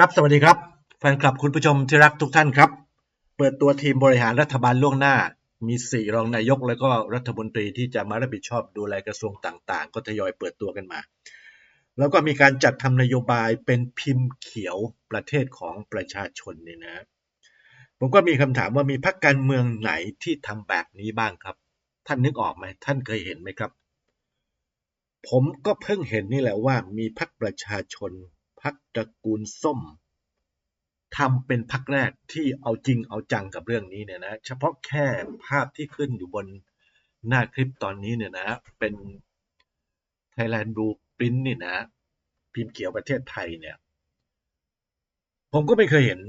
ครับสวัสดีครับแฟนคลับคุณผู้ชมที่รักทุกท่านครับ เปิดตัวทีมบริหารรัฐบาลล่วงหน้า มี4รองนายกแล้วก็รัฐมนตรีที่จะมารับผิดชอบดูแลกระทรวงต่างๆ ก็ทยอยเปิดตัวกันมา แล้วก็มีการจัดทำนโยบายเป็นพิมพ์เขียวประเทศของประชาชนเนี่ยนะ ผมก็มีคำถามว่ามีพรรคการเมืองไหนที่ทำแบบนี้บ้างครับ ท่านนึกออกไหมท่านเคยเห็นไหมครับ ผมก็เพิ่งเห็นนี่แหละว่ามีพรรคประชาชน พรรคตระกูลส้มทำเป็นพรรคแรกที่เอาจริงเอาจังกับเรื่องนี้เนี่ยนะ เฉพาะแค่ภาพที่ขึ้นอยู่บนหน้าคลิปตอนนี้เนี่ยนะ เป็น Thailand Blue Print นี่นะ พิมพ์เขียวประเทศไทยเนี่ย ผมก็ไม่เคยเห็น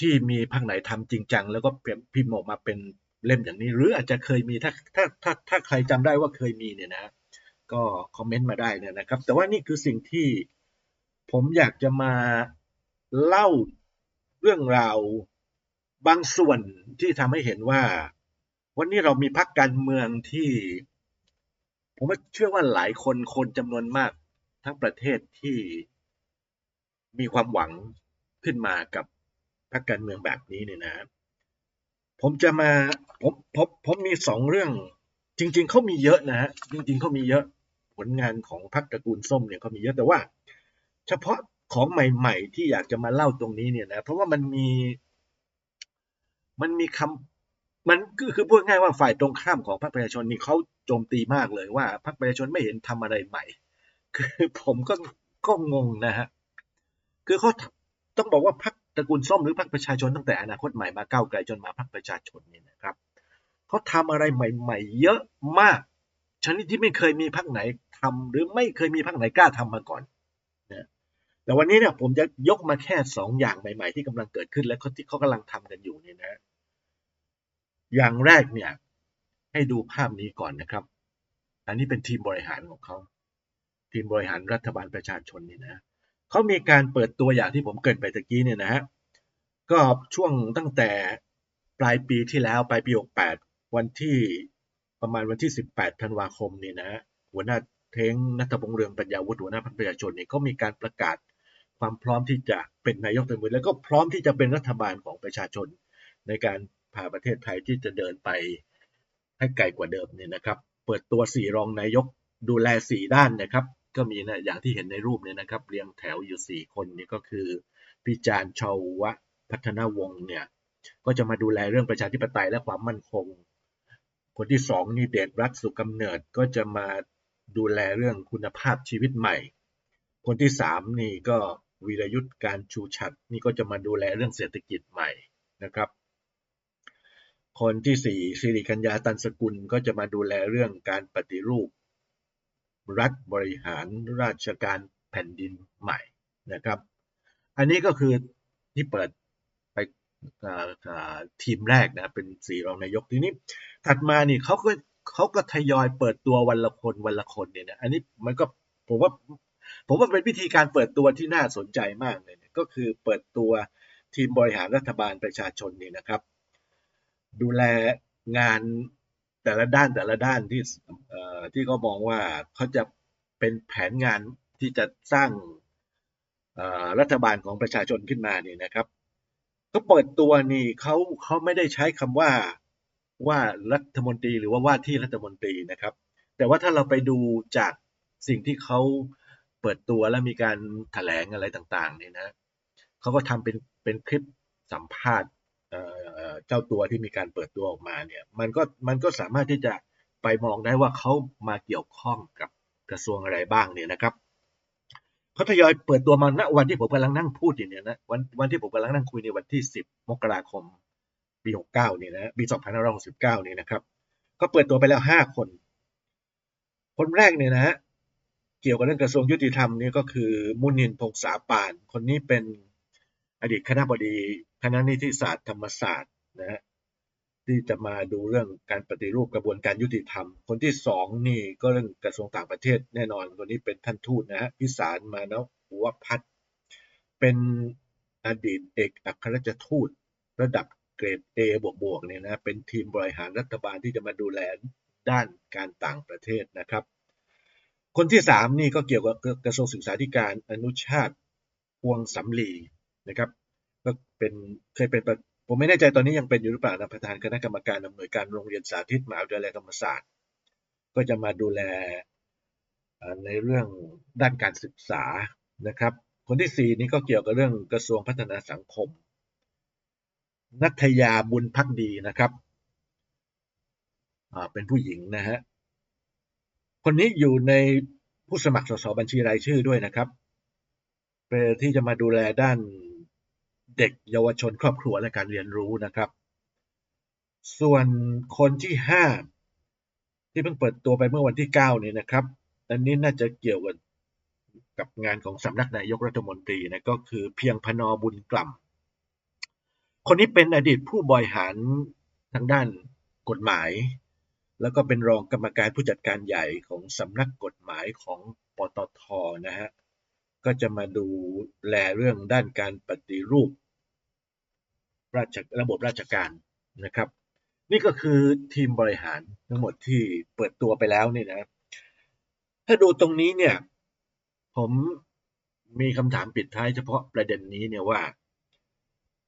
ที่มีพรรคไหนทำจริงจัง แล้วก็พิมพ์ออกมาเป็นเล่มอย่างนี้ หรืออาจจะเคยมีถ้าถ้าถ้าถ้าใครจำได้ว่าเคยมีเนี่ยนะ ก็คอมเมนต์มาได้เนี่ยนะครับ แต่ว่านี่คือสิ่งที่ ผมอยากจะมาเล่าเรื่องราวบางส่วนที่ทำให้เห็นว่า วันนี้เรามีพรรคการเมืองที่ ผมเชื่อว่าหลายคนคนจำนวนมากทั้งประเทศที่มีความหวังขึ้นมากับพรรคการเมืองแบบนี้เนี่ยนะ ผมจะมาผมผมผมมีสองเรื่อง จริง ๆเขามีเยอะนะฮะจริง ๆเขามีเยอะผลงานของพรรคตระกูลส้มเนี่ยเขามีเยอะแต่ว่า เฉพาะของใหม่ ๆ ที่อยากจะมาเล่าตรงนี้เนี่ยนะเพราะว่ามันมี มันมีคำมันก็คือพูดง่ายว่าฝ่ายตรงข้ามของพรรคประชาชนนี่เขาโจมตีมากเลยว่าพรรคประชาชนไม่เห็นทำอะไรใหม่ คือผมก็ก็งงนะฮะคือเขาต้องบอกว่าพรรคตระกูลส้มหรือพรรคประชาชนตั้งแต่อนาคตใหม่มาก้าวไกลจนมาพรรคประชาชนนี่นะครับเขาทำอะไรใหม่ ๆ เยอะมากชนิดที่ไม่เคยมีพรรคไหนทำหรือไม่เคยมีพรรคไหนกล้าทำมาก่อน แต่วันนี้เนี่ยผมจะยกมาแค่สองอย่างใหม่ ๆ ที่กำลังเกิดขึ้นและที่เขากำลังทำกันอยู่เนี่ยนะ อย่างแรกเนี่ย ให้ดูภาพนี้ก่อนนะครับ อันนี้เป็นทีมบริหารของเขาทีมบริหารรัฐบาลประชาชนนี่นะเขามีการเปิดตัวอย่างที่ผมเกินไปตะกี้เนี่ยนะฮะก็ช่วงตั้งแต่ปลายปีที่แล้วปลายปี 68 วันที่ประมาณวันที่ 18 ธันวาคมนี่นะหัวหน้าเท้งนัทพงษ์เรืองปัญญาวุฒิหัวหน้าพรรคประชาชนเนี่ยเขามีการประกาศ ความพร้อมที่จะเป็นนายกรัฐมนตรีแล้วก็พร้อมที่จะเป็นรัฐบาลของประชาชน ในการพาประเทศไทยที่จะเดินไปให้ไกลกว่าเดิมเนี่ยนะครับ เปิดตัวสี่รองนายกดูแลสี่ด้านนะครับ ก็มีนะอย่างที่เห็นในรูปเนี่ยนะครับ เรียงแถวอยู่สี่คนนี่ก็คือพิจารณ์ชาวะพัฒนาวงศ์เนี่ยก็จะมาดูแลเรื่องประชาธิปไตยและความมั่นคง คนที่สองนี่เดชรัฐสุกำเนิดก็จะมาดูแลเรื่องคุณภาพชีวิตใหม่ คนที่สามนี่ก็วีรยุทธการชูชัดนี่ก็จะมาดูแลเรื่องเศรษฐกิจใหม่นะครับ คนที่สี่สิริกัญญาตันสกุลก็จะมาดูแลเรื่องการปฏิรูป รัฐบริหารราชการแผ่นดินใหม่นะครับ อันนี้ก็คือที่เปิดไปทีมแรกนะเป็นสี่รองนายกทีนี้ ถัดมานี่เขาก็เขาก็ทยอยเปิดตัววันละคนวันละคนเนี่ยนะอันนี้มันก็ผมว่า ผมว่าเป็นวิธีการเปิดตัวที่น่าสนใจมากเลยก็คือเปิดตัวทีมบริหารรัฐบาลประชาชนนี่นะครับ ดูแลงานแต่ละด้านแต่ละด้านที่ที่เขามองว่าเขาจะเป็นแผนงานที่จะสร้างรัฐบาลของประชาชนขึ้นมานี่นะครับ ก็เปิดตัวนี่เขาเขาไม่ได้ใช้คำว่าว่ารัฐมนตรีหรือว่าว่าที่รัฐมนตรีนะครับ แต่ว่าถ้าเราไปดูจากสิ่งที่เขา เปิดตัวและมีการแถลงอะไรต่างๆเนี่ยนะเขาก็ทำเป็นเป็นคลิปสัมภาษณ์เจ้าตัวที่มีการเปิดตัวออกมาเนี่ยมันก็มันก็สามารถที่จะไปมองได้ว่าเขามาเกี่ยวข้องกับกระทรวงอะไรบ้างเนี่ยนะครับเขาทยอยเปิดตัวมาณวันที่ผมกำลังนั่งพูดอยู่เนี่ยนะวันวันที่ผมกำลังนั่งคุยในวันที่ 10 มกราคมปี 69เนี่ยนะปี2569เนี่ยนะครับก็เปิดตัวไปแล้ว 5 คน คนแรกเนี่ยนะฮะ เกี่ยวกับเรื่องกระทรวงยุติธรรมนี่ก็คือมุนินพงษาปาน คนนี้เป็นอดีตคณะบดีคณะนิติศาสตร์ธรรมศาสตร์นะฮะที่จะมาดูเรื่องการปฏิรูปกระบวนการยุติธรรม คนที่สองนี่ก็เรื่องกระทรวงต่างประเทศแน่นอนคนนี้เป็นท่านทูตนะฮะพิสารมานะหัวพัฒเป็นอดีตเอกอัครราชทูตระดับเกรด A บวกบวกเนี่ยนะเป็นทีมบริหารรัฐบาลที่จะมาดูแลด้านการต่างประเทศนะครับ คนที่สามนี่ก็เกี่ยวกับกระทรวงศึกษาธิการอนุชาติพวงสำลีนะครับ ก็เป็นเคยเป็นผมไม่แน่ใจตอนนี้ยังเป็นอยู่หรือเปล่านะประธานคณะกรรมการอำนวยการโรงเรียนสาธิตมหาวิทยาลัยธรรมศาสตร์ ก็จะมาดูแลในเรื่องด้านการศึกษานะครับ คนที่สี่นี่ก็เกี่ยวกับเรื่องกระทรวงพัฒนาสังคม นัทยาบุญพักดีนะครับเป็นผู้หญิงนะฮะ คนนี้อยู่ในผู้สมัครสสบัญชีรายชื่อด้วยนะครับเป็นที่จะมาดูแลด้านเด็กเยาวชนครอบครัวและการเรียนรู้นะครับ ส่วนคนที่ห้าที่เพิ่งเปิดตัวไปเมื่อวันที่เก้านี่นะครับอันนี้น่าจะเกี่ยวกับกับงานของสำนักนายกรัฐมนตรีนะก็คือเพียงพนอบุญกล่ำคนนี้เป็นอดีตผู้บริหารทางด้านกฎหมาย แล้วก็เป็นรองกรรมการผู้จัดการใหญ่ของสำนักกฎหมายของปตทนะฮะ ก็จะมาดูแลเรื่องด้านการปฏิรูประชระบบราชการนะครับ นี่ก็คือทีมบริหารทั้งหมดที่เปิดตัวไปแล้วนี่นะ ถ้าดูตรงนี้เนี่ย ผมมีคำถามปิดท้ายเฉพาะประเด็นนี้เนี่ยว่า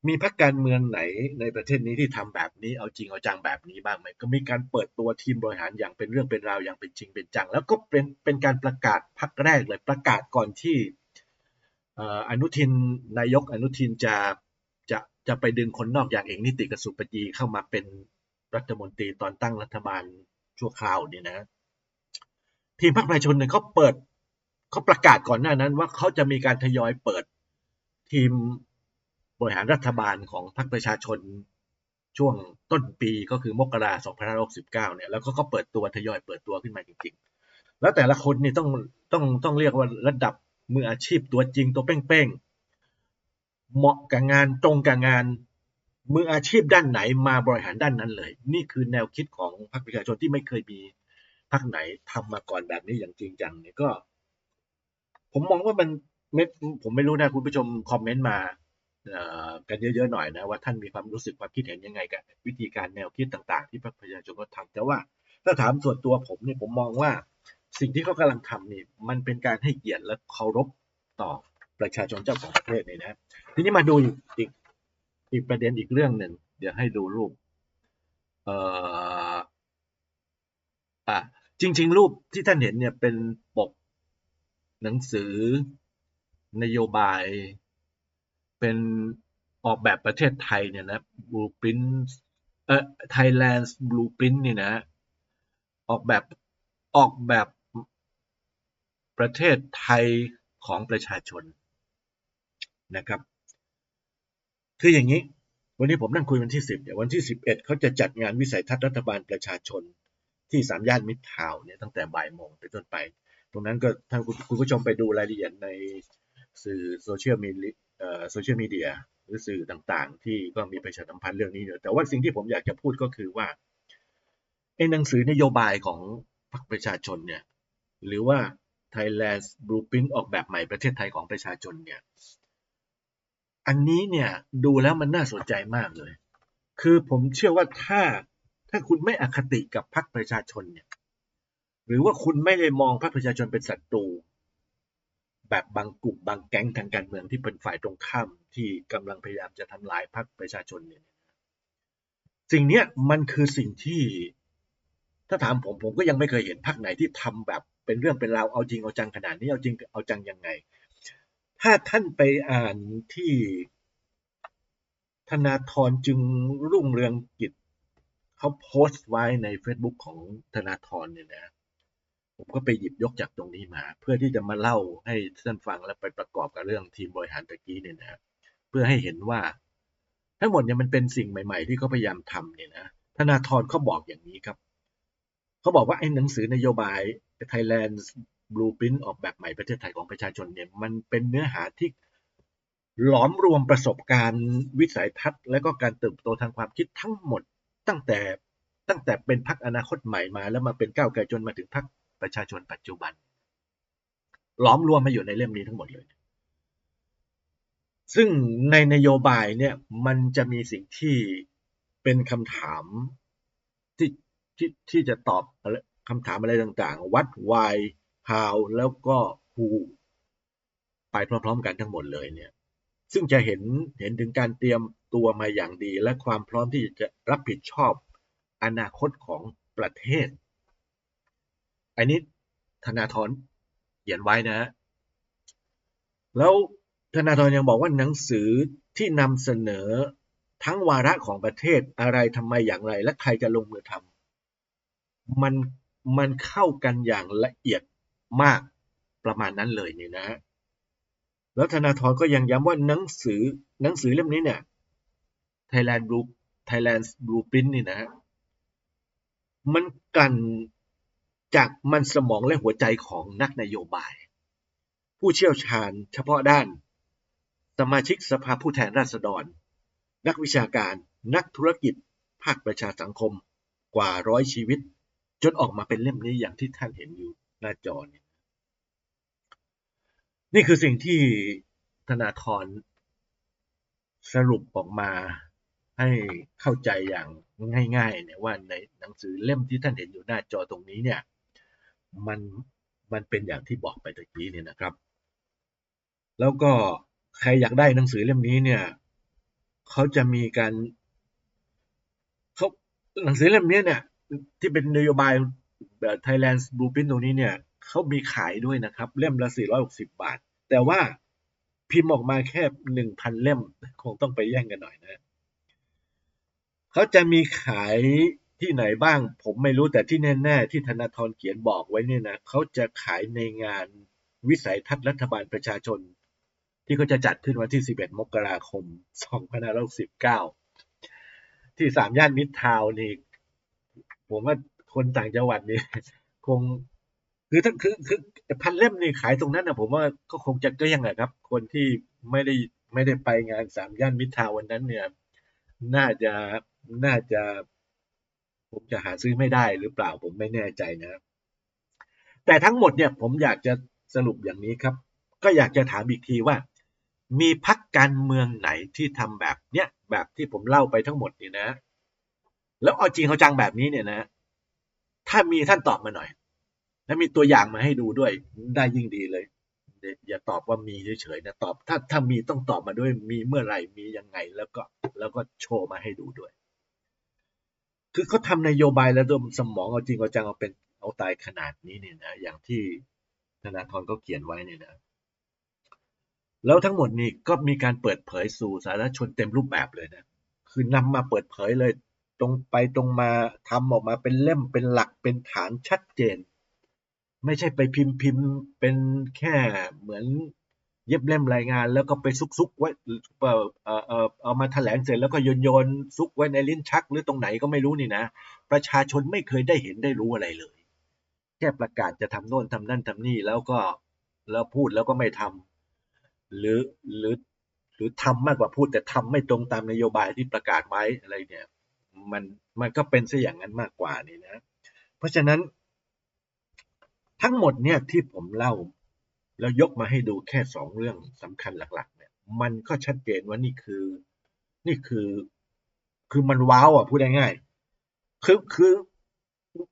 มีพรรคการเมืองไหนในประเทศนี้ที่ทำแบบนี้ เอาจริงเอาจังแบบนี้บ้างไหมก็มีการเปิดตัวทีมบริหารอย่างเป็นเรื่องเป็นราวอย่างเป็นจริงเป็นจัง แล้วก็เป็นเป็นการประกาศพรรคแรกเลยประกาศก่อนที่ออนุทินนายกอนุทินจะจะจะไปดึงคนนอกอย่างเอกนิติกสุปจีเข้ามาเป็นรัฐมนตรีตอนตั้งรัฐบาลชั่วคราวเนี่ยนะทีมพรรคประชาชนเนี่ยเขาเปิดเขาประกาศก่อนหน้านั้นว่าเขาจะมีการทยอยเปิดทีม บริหารรัฐบาลของพรรคประชาชนช่วงต้นปีก็คือมกราคม2569เนี่ยแล้วก็เขาเปิดตัวทยอยเปิดตัวขึ้นมาจริงๆ แล้วแต่ละคนนี่ต้องต้องต้องเรียกว่าระดับมืออาชีพตัวจริงตัวเป้งๆ เหมาะกับงานตรงกับงานมืออาชีพด้านไหนมาบริหารด้านนั้นเลย นี่คือแนวคิดของพรรคประชาชนที่ไม่เคยมีพรรคไหนทำมาก่อนแบบนี้อย่างจริงจังเนี่ยก็ ผมมองว่ามันไม่ผมไม่รู้นะคุณผู้ชมคอมเมนต์มา กันเยอะๆหน่อยนะว่าท่านมีความรู้สึกความคิดเห็นยังไงกับวิธีการแนวคิดต่างๆ ที่พรรคประชาชนก็ทำแต่ว่าถ้าถามส่วนตัวผมเนี่ยผมมองว่าสิ่งที่เขากำลังทำนี่มันเป็นการให้เกียรติและเคารพต่อประชาชนเจ้าของประเทศนี่นะ ทีนี้มาดูอีกอีกประเด็นอีกเรื่องหนึ่งเดี๋ยวให้ดูรูปเอ่ออะจริง ๆ รูปที่ท่านเห็นเนี่ยเป็นปกหนังสือนโยบาย เป็นออกแบบประเทศไทยเนี่ยนะ blueprint เอ่อ Thailand's blueprint นี่ยนะออกแบบออกแบบประเทศไทยของประชาชนนะครับ คืออย่างนี้ วันนี้ผมนั่งคุยวันที่ 10เนี่ยววันที่ 11เขาจะจัดงานวิสัยทัศน์รัฐบาลประชาชนที่สามย่านมิตรทาวเนี่ยตั้งแต่บ่ายโมงเป็นต้นไป ตรงนั้นก็ถ้านคุณผู้ชมไปดูรายละเอียดในสื่อโซเชียลมีเดีย โซเชียลมีเดียหรือสื่อต่างๆ ที่ก็มีประชาสัมพันธ์เรื่องนี้อยู่แต่ว่าสิ่งที่ผมอยากจะพูดก็คือว่าไอ้หนังสือนโยบายของพรรคประชาชนเนี่ยหรือว่า Thailand Blueprint ออกแบบใหม่ประเทศไทยของประชาชนเนี่ยอันนี้เนี่ยดูแล้วมันน่าสนใจมากเลย คือผมเชื่อว่าถ้าถ้าคุณไม่อคติกับพรรคประชาชนเนี่ยหรือว่าคุณไม่ได้มองพรรคประชาชนเป็นศัตรู แบบบางกลุ่มบางแก๊งทางการเมืองที่เป็นฝ่ายตรงข้ามที่กำลังพยายามจะทำลายพรรคประชาชนเนี่ยสิ่งเนี้ยมันคือสิ่งที่ถ้าถามผมผมก็ยังไม่เคยเห็นพรรคไหนที่ทำแบบเป็นเรื่องเป็นราวเอาจริงเอาจังขนาดนี้เอาจริงเอาจังยังไง ถ้าท่านไปอ่านที่ธนาธรจึงรุ่งเรืองกิจเขาโพสต์ไว้ใน Facebook ของธนาธรเนี่ยนะ ผมก็ไปหยิบยกจากตรงนี้มา เพื่อที่จะมาเล่าให้ท่านฟังและไปประกอบกับเรื่องทีมบริหารตะกี้เนี่ยนะเพื่อให้เห็นว่า ทั้งหมดเนี่ยมันเป็นสิ่งใหม่ๆ ที่เขาพยายามทำเนี่ยนะธนาธรเขาบอกอย่างนี้ครับเขาบอกว่าไอ้หนังสือนโยบาย Thailand Blueprint ออกแบบใหม่ประเทศไทยของประชาชนเนี่ยมันเป็นเนื้อหาที่หลอมรวมประสบการณ์วิสัยทัศน์ และก็การเติบโตทางความคิดทั้งหมดตั้งแต่ตั้งแต่เป็นพรรคอนาคตใหม่มา แล้วมาเป็นก้าวไกลจนมาถึงพรรค ประชาชนปัจจุบันหลอมรวมมาอยู่ในเล่มนี้ทั้งหมดเลย ซึ่งในนโยบายเนี่ยมันจะมีสิ่งที่เป็นคำถามที่ที่ที่จะตอบคำถามอะไรต่างๆ what why how แล้วก็ who ไปพร้อมๆกันทั้งหมดเลยเนี่ย ซึ่งจะเห็นเห็นถึงการเตรียมตัวมาอย่างดี และความพร้อมที่จะรับผิดชอบอนาคตของประเทศ อันนี้ธนาธรเขียนไว้นะฮะแล้วธนาธรยังบอกว่าหนังสือที่นำเสนอทั้งวาระของประเทศอะไรทำไมอย่างไร และใครจะลงมือทำมันมันเข้ากันอย่างละเอียดมากประมาณนั้นเลยนี่นะฮะแล้วธนาธรก็ยังย้ำว่าหนังสือหนังสือเล่มนี้เนี่ย Thailand Blue Thailand Blueprint นี่นะฮะมันกัน จากมันสมองและหัวใจของนักนโยบาย ผู้เชี่ยวชาญเฉพาะด้าน สมาชิกสภาผู้แทนราษฎร นักวิชาการนักธุรกิจ ภาคประชาสังคม กว่าร้อยชีวิต จนออกมาเป็นเล่มนี้อย่างที่ท่านเห็นอยู่หน้าจอนี่นี่คือสิ่งที่ธนาธรสรุปออกมาให้เข้าใจอย่างง่ายๆเนี่ยว่าในหนังสือเล่มที่ท่านเห็นอยู่หน้าจอตรงนี้เนี่ย มันมันเป็นอย่างที่บอกไปตะกี้เนี่ยนะครับ แล้วก็ใครอยากได้หนังสือเล่มนี้เนี่ยเขาจะมีการเขาหนังสือเล่มนี้เนี่ย ที่เป็นนโยบาย Thailand Blueprint ตรงนี้เนี่ยเขามีขายด้วยนะครับ เล่มละ 460 บาท แต่ว่าพิมพ์ออกมาแค่ 1,000 เล่ม คงต้องไปแย่งกันหน่อยนะเขาจะมีขาย ที่ไหนบ้างผมไม่รู้แต่ที่แน่ๆ ที่ธนาธรเขียนบอกไว้เนี่ยนะเขาจะขายในงานวิสัยทัศน์รัฐบาลประชาชน ที่เขาจะจัดขึ้นวันที่ 11 มกราคม 2519ที่สามย่านมิตรทาวนี่ ผมว่าคนต่างจังหวัดนี่คงคือถ้าคือคือพันเล่มนี่ขายตรงนั้นนะผมว่าก็คงจะกลี้ยงแหละครับ คนที่ไม่ได้ไม่ได้ไปงานสามย่านมิตรทาววันนั้นเนี่ย น่าจะน่าจะ ผมจะหาซื้อไม่ได้หรือเปล่าผมไม่แน่ใจนะแต่ทั้งหมดเนี่ยผมอยากจะสรุปอย่างนี้ครับ ก็อยากจะถามอีกทีว่า มีพักการเมืองไหนที่ทำแบบเนี้ยแบบที่ผมเล่าไปทั้งหมดนี่นะ แล้วเอาจริงเขาจังแบบนี้เนี่ยนะ ถ้ามีท่านตอบมาหน่อย และมีตัวอย่างมาให้ดูด้วยได้ยิ่งดีเลยอย่าตอบว่ามีเฉยๆนะตอบ ถ้าถ้ามีต้องตอบมาด้วยมีเมื่อไหร่มียังไงแล้วก็แล้วก็โชว์มาให้ดูด้วย คือเขาทำนโยบายแล้วดมสมองเอาจริงเอาจังเอาเป็นเอาตายขนาดนี้เนี่ยนะอย่างที่ธนาธรก็เขียนไว้เนี่ยนะแล้วทั้งหมดนี้ก็มีการเปิดเผยสู่สาธารณชนเต็มรูปแบบเลยนะคือนำมาเปิดเผยเลยตรงไปตรงมาทำออกมาเป็นเล่มเป็นหลักเป็นฐานชัดเจน ไม่ใช่ไปพิมพ์พิมพ์เป็นแค่เหมือน เย็บเล่มรายงาน แล้วก็ไปซุกซุกไว้เออเออเอามาแถลงเสร็จแล้วก็โยนโยนซุกไว้ในลิ้นชัก หรือตรงไหนก็ไม่รู้นี่นะ ประชาชนไม่เคยได้เห็นได้รู้อะไรเลย แค่ประกาศจะทำโน่นทำนั่นทำนี่แล้วก็แล้วพูดแล้วก็ไม่ทำหรือหรือหรือทำมากกว่าพูดแต่ทำไม่ตรงตามนโยบายที่ประกาศไว้อะไรเนี่ยมันมันก็เป็นซะอย่างนั้นมากกว่านี่นะ เพราะฉะนั้น ทั้งหมดเนี่ยที่ผมเล่า แล้วยกมาให้ดูแค่สองเรื่องสำคัญหลักๆเนี่ยมันก็ชัดเจนว่านี่คือ นี่คือ คือมันว้าวอะพูดง่ายๆคือคือ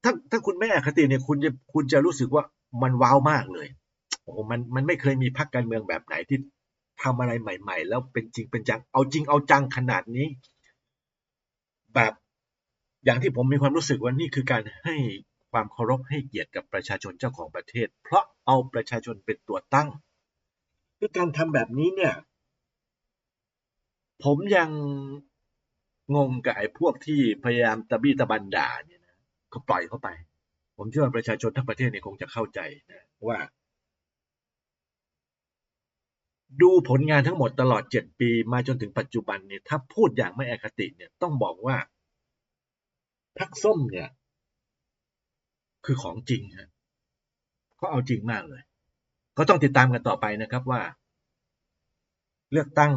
ถ้าถ้าคุณไม่อคติเนี่ยคุณจะคุณจะรู้สึกว่ามันว้าวมากเลยโอ้มันมันไม่เคยมีพรรคการเมืองแบบไหนที่ทำอะไรใหม่ ๆ แล้วเป็นจริงเป็นจังเอาจริงเอาจังขนาดนี้ แบบอย่างที่ผมมีความรู้สึกว่านี่คือการให้ ความเคารพให้เกียรติกับประชาชนเจ้าของประเทศ เพราะเอาประชาชนเป็นตัวตั้ง คือการทำแบบนี้เนี่ย ผมยังงงกับไอ้พวกที่พยายามตะบี้ตะบันด่าเนี่ยนะก็ปล่อยเข้าไป ผมเชื่อว่าประชาชนทั้งประเทศเนี่ยคงจะเข้าใจนะว่า ดูผลงานทั้งหมดตลอดเจ็ดปีมาจนถึงปัจจุบันเนี่ยถ้าพูดอย่างไม่อคติเนี่ยต้องบอกว่าพักส้มเนี่ย คือของจริงฮะเขาเอาจริงมากเลย ก็ต้องติดตามกันต่อไปนะครับว่า เลือกตั้ง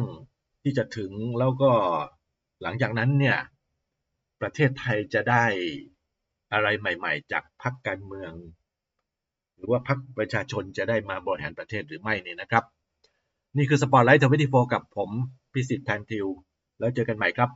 ที่จะถึงแล้วก็หลังจากนั้นเนี่ย ประเทศไทยจะได้อะไรใหม่ ๆ จากพรรคการเมือง หรือว่าพรรคประชาชนจะได้มาบริหารประเทศหรือไม่นี่นะครับ นี่คือสปอร์ตไลท์ทวิตี้โฟกับผมพิสิทธิ์แทนทิว แล้วเจอกันใหม่ครับ